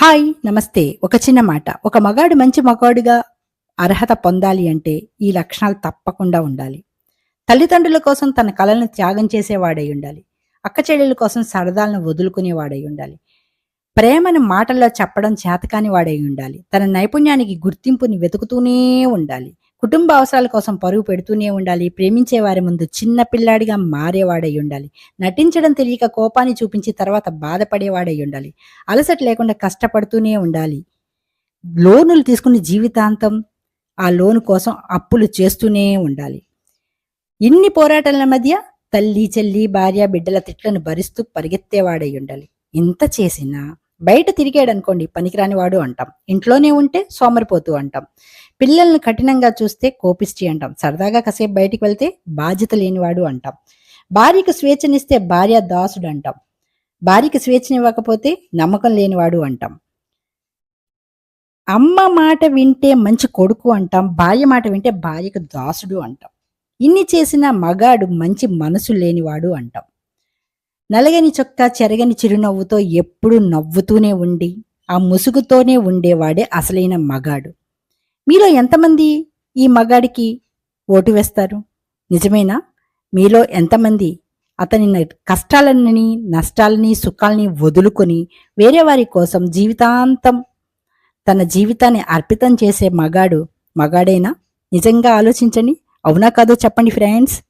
Hi నమస్తే. ఒక చిన్న మాట. ఒక మగాడు మంచి మగాడుగా అర్హత పొందాలి అంటే ఈ లక్షణాలు తప్పకుండా ఉండాలి. తల్లిదండ్రుల కోసం తన కళలను త్యాగం చేసేవాడై ఉండాలి. అక్క చెల్లెల కోసం సరదాలను వదులుకునేవాడై ఉండాలి. ప్రేమను మాటల్లో చెప్పడం చేతకాని వాడై ఉండాలి. తన నైపుణ్యానికి గుర్తింపుని వెతుకుతూనే ఉండాలి. కుటుంబ అవసరాల కోసం పరుగు పెడుతూనే ఉండాలి ప్రేమించే వారి ముందు చిన్న పిల్లాడిగా మారేవాడై ఉండాలి. నటించడం తెలియక కోపాన్ని చూపించి తర్వాత బాధపడేవాడై ఉండాలి. అలసట లేకుండా కష్టపడుతూనే ఉండాలి. లోనులు తీసుకుని జీవితాంతం ఆ లోను కోసం అప్పులు చేస్తూనే ఉండాలి. ఇన్ని పోరాటాల మధ్య తల్లి చెల్లి భార్య బిడ్డల తిట్లను భరిస్తూ పరిగెత్తేవాడై ఉండాలి. ఇంత చేసినా బయట తిరిగాడనుకోండి పనికిరాని వాడు అంటాం. ఇంట్లోనే ఉంటే సోమరిపోతూ అంటాం. పిల్లల్ని కఠినంగా చూస్తే కోపిష్టి అంటాం. సరదాగా కాసేపు బయటికి వెళ్తే బాధ్యత లేనివాడు అంటాం. భార్యకు స్వేచ్ఛనిస్తే భార్య దాసుడు అంటాం భార్యకి స్వేచ్ఛనివ్వకపోతే నమ్మకం లేనివాడు అంటాం. అమ్మ మాట వింటే మంచి కొడుకు అంటాం. భార్య మాట వింటే భార్యకు దాసుడు అంటాం. ఇన్ని చేసిన మగాడు మంచి మనసు లేనివాడు అంటాం. నలగని చొక్కా చెరగని చిరునవ్వుతో ఎప్పుడూ నవ్వుతూనే ఉండి ఆ ముసుగుతోనే ఉండేవాడే అసలైన మగాడు. మీలో ఎంతమంది ఈ మగాడికి ఓటు వేస్తారు? నిజమేనా? మీలో ఎంతమంది అతని కష్టాలని నష్టాలని సుఖాలని వదులుకొని వేరే వారి కోసం జీవితాంతం తన జీవితాన్ని అర్పితం చేసే మగాడు మగాడేనా? నిజంగా ఆలోచించండి. అవునా కాదో చెప్పండి ఫ్రెండ్స్.